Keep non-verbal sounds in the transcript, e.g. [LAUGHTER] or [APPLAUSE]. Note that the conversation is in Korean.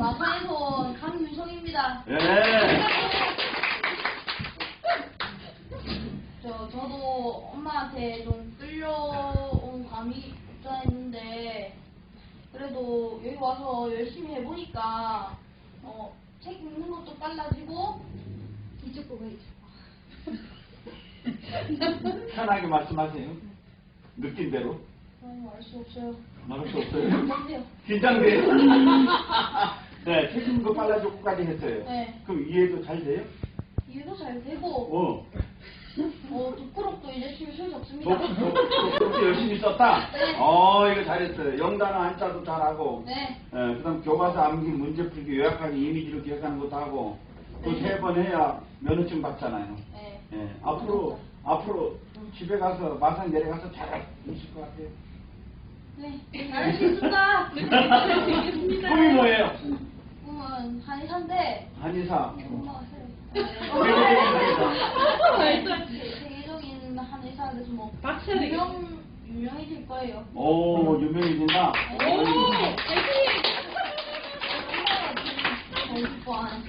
마사에서 강윤성입니다. 예. 저 저도 엄마한테 좀 끌려온 감이 없잖아 있는데 그래도 여기 와서 열심히 해보니까 어, 책 읽는 것도 빨라지고 이쪽 보고 이쪽. 편하게 말씀하세요. 느낀 대로. 어, 알수 없어요. 말할 수 없어요. 뭔데요? 긴장돼요. [LAUGHS] 네, 책 읽는 거 빨라졌고까지 했어요. 네. 그럼 이해도 잘 돼요? 이해도 잘 되고 어. 어, 독후록도 이제. 도, 도, 도 열심히 썼다? 네. 어, 이거 잘했어요. 영단어 한자도 잘하고. 네. 예, 그 다음 교과서 암기 문제 풀기 요약하기 이미지로 기억하는 것도 하고. 또 네. 세 번 해야 면허증 받잖아요. 네. 예, 앞으로, 앞으로 집에 가서 마산 내려가서 잘할 수 있을 것 같아요. 네. 잘할 수 있습니다. 꿈이 뭐예요? 한의사인데 한의사. 근데 공무원 세계적인 한의사가 돼서 뭐 박철이. 유명 유명해질 거예요. 오, 유명해진다. 오, 애기. 너무 좋아하는.